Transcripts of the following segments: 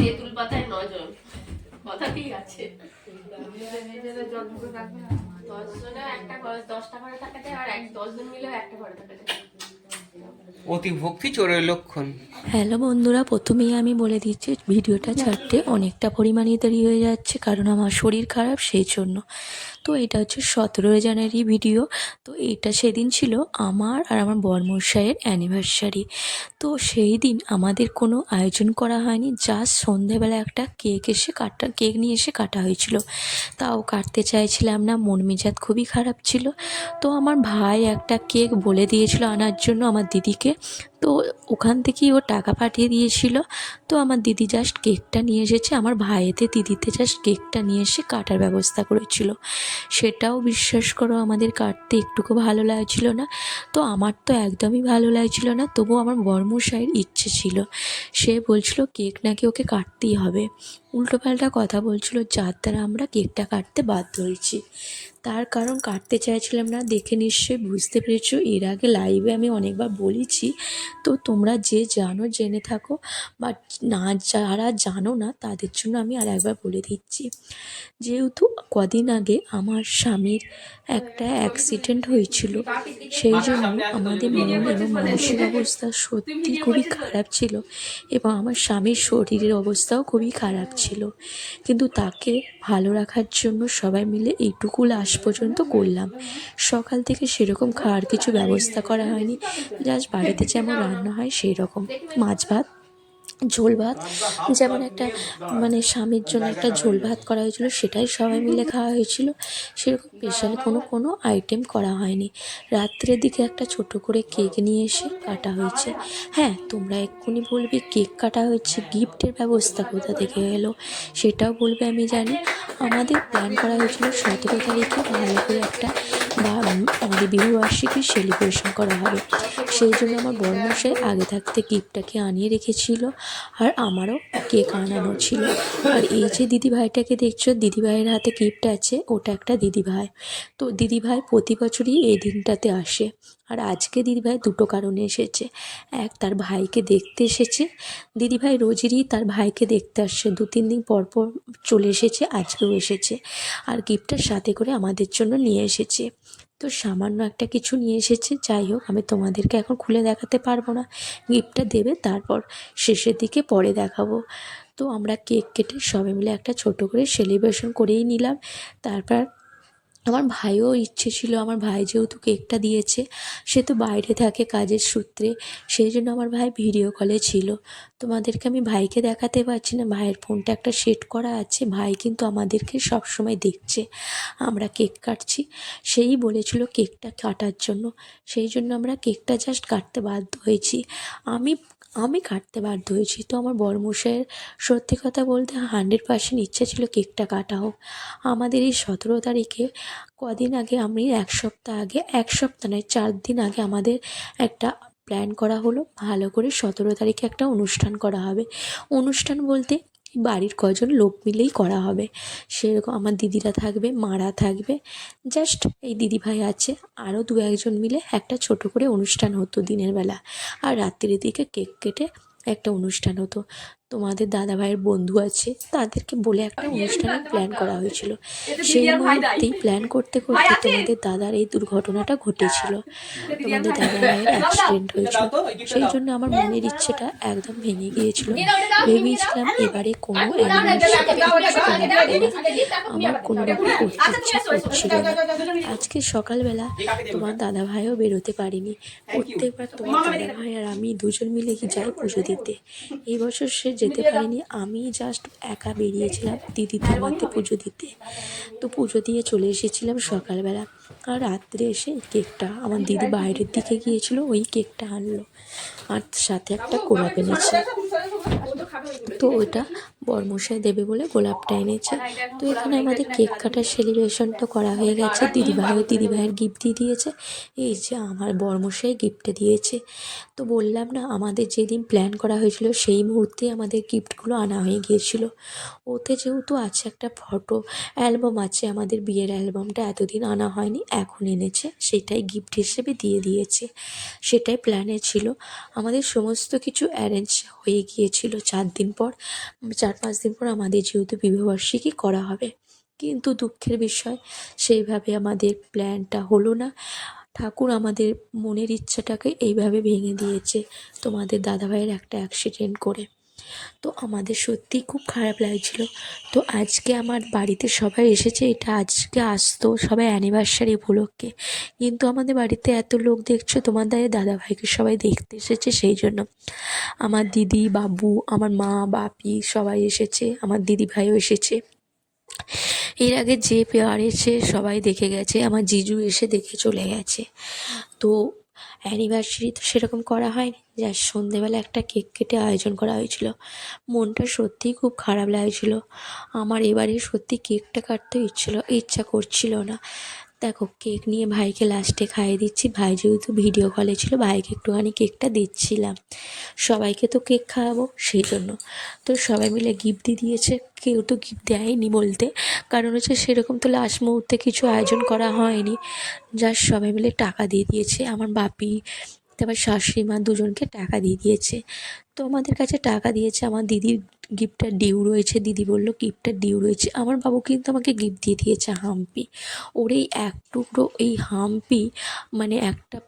তেঁতুল পাতায় নজন কথা ঠিক আছে। অতি ভক্তি চোরের লক্ষণ। হ্যালো বন্ধুরা প্রথমেই আমি বলে দিচ্ছি ভিডিওটা ছাড়তে অনেকটা পরিমাণে দেরি হয়ে যাচ্ছে কারণ আমার শরীর খারাপ সেই জন্য। তো এটা হচ্ছে সতেরো জানুয়ারি ভিডিও তো এটা সেদিন ছিল আমার আর আমার বরমশাইয়ের অ্যানিভার্সারি তো সেই দিন আমাদের কোনো আয়োজন করা হয়নি জাস্ট সন্ধেবেলা একটা কেক এসে কাটা কেক নিয়ে এসে কাটা হয়েছিল। তাও কাটতে চাইছিলাম না, মন মেজাজ খুবই খারাপ ছিল। তো আমার ভাই একটা কেক বলে দিয়েছিল আনার জন্য আমার দিদিকে। তো ওখান থেকেই ও টাকা পাঠিয়ে দিয়েছিল। তো আমার দিদি জাস্ট কেকটা নিয়ে এসেছে, আমার ভাইয়েতে দিদিতে জাস্ট কেকটা নিয়ে এসে কাটার ব্যবস্থা করেছিল। সেটাও বিশ্বাস করো, আমাদের কাটতে একটুকু ভালো লাগছিল না। তো আমার তো একদমই ভালো লাগছিল না, তবুও আমার বর্মশাইয়ের ইচ্ছে ছিল। সে বলছিল, কেক নাকি ওকে কাটতেই হবে। উল্টোপাল্টা কথা বলছিল, যার দ্বারা আমরা কেকটা কাটতে বাধ্য হয়েছি। তার কারণ কাটতে চাইছিলাম না, দেখে নিশ্চয়ই বুঝতে পেরেছ। এর আগে লাইভে আমি অনেকবার বলেছি। তো তোমরা যে জানো, জেনে থাকো। বাট না, যারা জানো না, তাদের জন্য আমি আর একবার বলে দিচ্ছি। যেহেতু কদিন আগে আমার স্বামীর একটা অ্যাক্সিডেন্ট হয়েছিল, সেই জন্য আমাদের মন এবং মানসিক অবস্থা সত্যি খুবই খারাপ ছিল এবং আমার স্বামীর শরীরের অবস্থাও খুবই খারাপ ছিল কিন্তু তাকে ভালো রাখার জন্য সবাই মিলে এইটুকু লাস্ট পর্যন্ত করলাম। সকাল থেকে সেরকম খাওয়ার কিছু ব্যবস্থা করা হয়নি। জাস্ট বাড়িতে যেমন রান্না হয় সেই রকম মাছ ভাত ঝোল ভাত। যেমন একটা মানে স্বামীর জন্য একটা ঝোল ভাত করা হয়েছিল, সেটাই সবাই মিলে খাওয়া হয়েছিল। সেরকম স্পেশাল কোনো কোনো আইটেম করা হয়নি। রাত্রের দিকে একটা ছোট করে কেক নিয়ে এসে কাটা হয়েছে। হ্যাঁ তোমরা এক্ষুনি বলবে কেক কাটা হয়েছে গিফটের ব্যবস্থা কোথা থেকে এলো? সেটাও বলবে, আমি জানি। আমাদের প্ল্যান করা হয়েছিল সতেরো তারিখে ভালো করে একটা বা আমাদের বিবাহবার্ষিকীর সেলিব্রেশন করা হবে। সেই জন্য আমার বড়মশাই আগে থাকতে গিফটটাকে আনিয়ে রেখেছিল আর আমারও কেক আনানো ছিল। আর এই যে দিদিভাইটাকে দেখছ, দিদিভাইয়ের হাতে গিফট আছে, ওটা একটা দিদিভাই। তো দিদিভাই প্রতি বছরই এই দিনটাতে আসে। আর আজকে দিদিভাই দুটো কারণে এসেছে। এক, তার ভাইকে দেখতে এসেছে। দিদিভাই রোজেরই তার ভাইকে দেখতে আসছে। দু, তিন দিন পর পর চলে এসেছে, আজকেও এসেছে। আর গিফটটার সাথে করে আমাদের জন্য নিয়ে এসেছে। তো সামান্য একটা কিছু নিয়ে এসেছে। যাই হোক, আমি তোমাদেরকে এখন খুলে দেখাতে পারব না। গিফটটা দেবে, তারপর শেষের দিকে পরে দেখাবো। তো আমরা কেক কেটে সবাই মিলে একটা ছোট করে সেলিব্রেশন করেই নিলাম। তারপর আমার ভাইও ইচ্ছে ছিল, আমার ভাই যেহেতু কেকটা দিয়েছে, সে তো বাইরে থাকে কাজের সূত্রে, সেই জন্য আমার ভাই ভিডিও কলে ছিল। তোমাদেরকে আমি ভাইকে দেখাতে পারছি না, ভাইয়ের ফোনটা একটা সেট করা আছে, ভাই কিন্তু আমাদেরকে সব সময় দেখছে। আমরা কেক কাটছি, সেই বলেছিল কেকটা কাটার জন্য, সেই জন্য আমরা কেকটা জাস্ট কাটতে বাধ্য হয়েছি। আমি আমি কাটতে বাধ্য হয়েছি, তো আমার বড়মশাইয়ের সত্যি কথা বলতে হান্ড্রেড পার্সেন্ট ইচ্ছা ছিল কেকটা কাটা হোক। আমাদের এই সতেরো তারিখে কদিন আগে আমি, এক সপ্তাহ আগে, এক সপ্তাহ নয়, চার দিন আগে আমাদের একটা প্ল্যান করা হলো। ভালো করে সতেরো তারিখে একটা অনুষ্ঠান করা হবে। অনুষ্ঠান বলতে বাড়ির কজন লোক মিলেই করা হবে। সেরকম আমার দিদিরা থাকবে, মারা থাকবে। জাস্ট এই দিদিভাই আছে। আরও দু একজন মিলে একটা ছোট করে অনুষ্ঠান হতো দিনের বেলা। আর রাত্রির দিকে কেক কেটে একটা অনুষ্ঠান হতো। তোমাদের দাদা ভাইয়ের বন্ধু আছে তাদেরকে বলে একটা অনুষ্ঠানের প্ল্যান করা হয়েছিল সেই মুহূর্তেই প্ল্যান করতে করতে তোমাদের দাদার এই দুর্ঘটনাটা ঘটেছিল তোমাদের দাদা ভাইয়ের অ্যাক্সিডেন্ট হয়েছিল সেই জন্য আমার মনের ইচ্ছেটা একদম ভেঙে গিয়েছিল ভেবেছিলাম এবারে কোনো আমার কোনো রকম করতে ইচ্ছে করছিল না আজকে সকালবেলা তোমার দাদা ভাইও বেরোতে পারিনি প্রত্যেকবার তোমার দাদা ভাই আর আমি দুজন মিলে কি যাই পুজো দিতে এই বছর সে যেতে পারিনি। আমি জাস্ট একা বেরিয়েছিলাম দিদিদের মধ্যে পুজো দিতে। তো পুজো দিয়ে চলে এসেছিলাম সকালবেলা। আর রাত্রে এসে কেকটা আমার দিদি বাইরের দিকে গিয়েছিল ওই কেকটা আনলো। আর সাথে একটা কোলা পেনেছে তো ওটা বরমশাই দেবে বলে গোলাপটা এনেছে। তো এখানে আমাদের কেক কাটার সেলিব্রেশনটা করা হয়ে গেছে। দিদিভাইও দিদিভাইয়ের গিফট দিয়ে দিয়েছে। এই যে আমার বরমশাই গিফটটা দিয়েছে। তো বললাম না আমাদের যেদিন প্ল্যান করা হয়েছিল সেই মুহূর্তে আমাদের গিফটগুলো আনা হয়ে গিয়েছিল। ওতে যেহেতু আছে একটা ফটো অ্যালবাম আছে আমাদের বিয়ের অ্যালবামটা এতদিন আনা হয়নি এখন এনেছে। সেটাই গিফট হিসেবে দিয়ে দিয়েছে। সেটাই প্ল্যানে ছিল। আমাদের সমস্ত কিছু অ্যারেঞ্জ হয়ে গিয়েছিল। চার দিন পর চার পাঁচ দিন পর আমাদের যেহেতু বিবাহবার্ষিকী করা হবে, কিন্তু দুঃখের বিষয়, সেইভাবে আমাদের প্ল্যানটা হলো না। ঠাকুর আমাদের মনের ইচ্ছাটাকে এইভাবে ভেঙে দিয়েছে। তোমাদের দাদাভাইয়ের একটা অ্যাক্সিডেন্ট করে। তো আমাদের সত্যিই খুব খারাপ লাগছিল। তো আজকে আমার বাড়িতে সবাই এসেছে, এটা আজকে আসতো সবাই অ্যানিভার্সারি উপলক্ষে। কিন্তু আমাদের বাড়িতে এত লোক দেখছ, তোমাদের দাদাভাইকে সবাই দেখতে এসেছে সেই জন্য। আমার দিদি, বাবু, আমার মা, বাপি সবাই এসেছে, আমার দিদি ভাইও এসেছে। এর আগে যে পেয়ার এসে সবাই দেখে গেছে, আমার জিজু এসে দেখে চলে গেছে। তো অ্যানিভার্সারি তো সেরকম করা হয়নি। যা সন্ধেবেলা একটা কেক কেটে আয়োজন করা হয়েছিল। মনটা সত্যিই খুব খারাপ লাগছিল। আমার এবারে সত্যি কেকটা কাটতে ইচ্ছিল ইচ্ছা করছিল না। দেখো, কেক নিয়ে ভাইকে লাস্টে খাইয়ে দিচ্ছি। ভাই যেহেতু ভিডিও কলে ছিল, ভাইকে একটুখানি কেকটা দিচ্ছিলাম। সবাইকে তো কেক খাওয়াবো, সেই জন্য। তো সবাই মিলে গিফট দিয়ে দিয়েছে। কেউ তো গিফট দেয়নি বলতে। কারণ হচ্ছে সেরকম তো লাস্ট মুহূর্তে কিছু আয়োজন করা হয়নি। যা সবাই মিলে টাকা দিয়ে দিয়েছে। আমার বাপি, তারপর শাশুড়ি মা দুজনকে টাকা দিয়ে দিয়েছে। তো আমাদের কাছে টাকা দিয়েছে আমার দিদির গিফটটা ডিউ রয়েছে। দিদি বলল, গিফটটা ডিউ রয়েছে। আমার বাবু কিন্তু আমাকে গিফট দিয়ে দিয়েছে হাম্পি। ওর এই এক টুকরো এই হাম্পি মানে একটা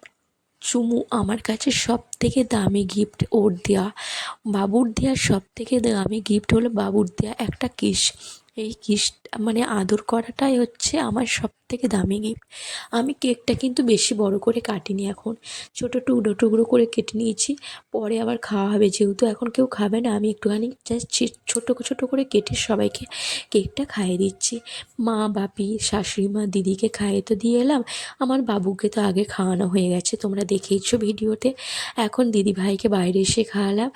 চুমু আমার কাছে সব থেকে দামি গিফট ওর দেওয়া বাবুর দেওয়া সব থেকে দামি গিফট হলো বাবুর দেওয়া একটা কিস। এই কিস মানে আদর করাটাই হচ্ছে আমার সব থেকে দামি গিফট আমি কেকটা কিন্তু বেশি বড় করে কাটিনি এখন। ছোটো টুকরো টুকরো করে কেটে নিয়েছি। পরে আবার খাওয়া হবে যেহেতু এখন কেউ খাবে না, আমি একটুখানি জাস্ট ছোটো ছোটো করে কেটে সবাইকে কেকটা খাইয়ে দিচ্ছি। মা, বাপি, শাশুড়ি মা, দিদিকে খাইয়ে তো দিয়ে এলাম। আমার বাবুকে তো আগে খাওয়ানো হয়ে গেছে, তোমরা দেখেইছো ভিডিওতে। এখন দিদি ভাইকে বাইরে এসে খাওয়ালাম।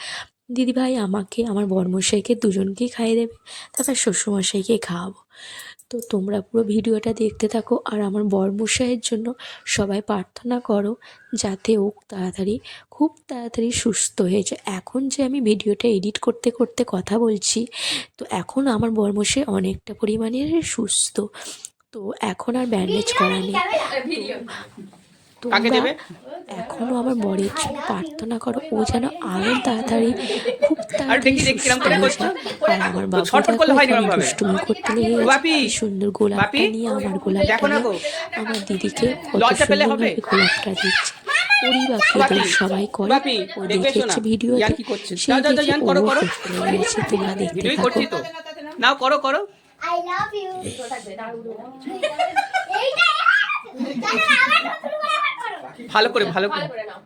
দিদিভাই আমাকে, আমার বরমশাইকে দুজনকেই খাইয়ে দেবে, তারপর শ্বশুরমশাইকে খাওয়াবো। তো তোমরা পুরো ভিডিওটা দেখতে থাকো আর আমার বরমশাইয়ের জন্য সবাই প্রার্থনা করো যাতে ও তাড়াতাড়ি, খুব তাড়াতাড়ি সুস্থ হয়ে যায়। এখন যে আমি ভিডিওটা এডিট করতে করতে কথা বলছি, তো এখন আমার বরমশাই অনেকটা পরিমাণে সুস্থ। তো এখন আর ব্যান্ডেজ করা নেই। কাকে তোমরা দেবে এখনও আমার বরের জন্য প্রার্থনা করো ও যেন আরও তাড়াতাড়ি খুব তাড়াতাড়ি হয়ে। আর আমার বাবু হয়? দুষ্টুমি করতে লেগে গেছে সুন্দর গোলাপটা নিয়ে আমার গোলাপটা নিয়ে আমার দিদিকে কত সুন্দরভাবে গোলাপটা দিচ্ছে ওরই সবাই করে ও দেখেছে ভিডিওতে করছে? সেই দেখে ও তোমরা দেখতে থাকো নাও করো করো. থাকবে দাঁড়াবো না। এইটা ভালো করে ভালো করে। ভালো করে নাও।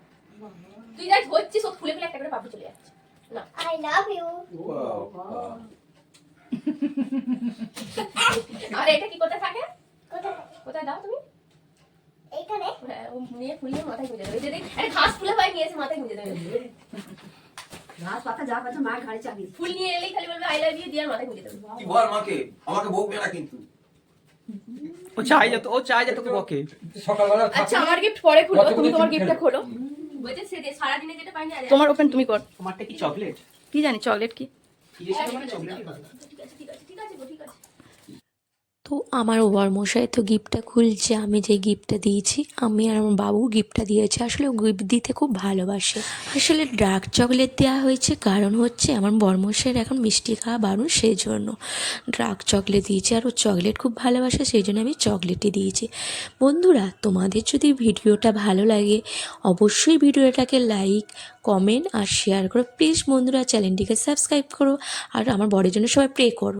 তুই যা ধরছিস ও ফুলে ফুলে একটা করে পাপড়ি চলে যাচ্ছে। না I love you. আর এটা কি কোথায় থাকে? কোথায়? কোথায় দাও তুমি? এইখানে। হ্যাঁ, ও নিয়ে ফুলিয়ে মাথায় গুঁজে দেবে। ওই যে দেখ আরে ঘাস ফুলে ভাই নিয়ে এসে মাথায় গুঁজে দেবে। ঘাস পাতা যা পাতা মার ঘাড়ে চাপিয়ে। দিই। ফুল নিয়ে এলেই খালি বলবে আই লাভ ইউ দিয়ে আর মাথায় গুঁজে দেবে। কি বল মাকে? আমাকে বকবে না কিন্তু। ও চাই যেত ও চাই যেত তোকে বকে। সকালবেলা আচ্ছা আমার গিফট পরে খুলো তুমি তোমার গিফটটা খোলো। বলছে সে যে সারাদিনে যেটা পাইনি আজ তোমার ওপেন তুমি কর। তোমারটা কি চকলেট কি জানি চকলেট কি? মানে চকলেট ঠিক আছে ঠিক আছে ঠিক আছে ঠিক আছে। তো আমার বরমশাই তো গিফটটা খুলছে, আমি যে গিফটটা দিয়েছি, আমি আর আমার বাবু গিফটটা দিয়েছে। আসলে গিফট দিতে খুব ভালোবাসে। আসলে ডার্ক চকলেট দেওয়া হয়েছে কারণ হচ্ছে আমার বরমশাইয়ের এখন মিষ্টি খাওয়া বারণ সেই জন্য ডার্ক চকলেট দিয়েছি আর ও চকলেট খুব ভালোবাসে সেই জন্য আমি চকলেটই দিয়েছি। বন্ধুরা, তোমাদের যদি ভিডিওটা ভালো লাগে, অবশ্যই ভিডিওটাকে লাইক, কমেন্ট আর শেয়ার করো। প্লিজ বন্ধুরা, চ্যানেলটিকে সাবস্ক্রাইব করো আর আমার বরের জন্য সবাই প্রে করো।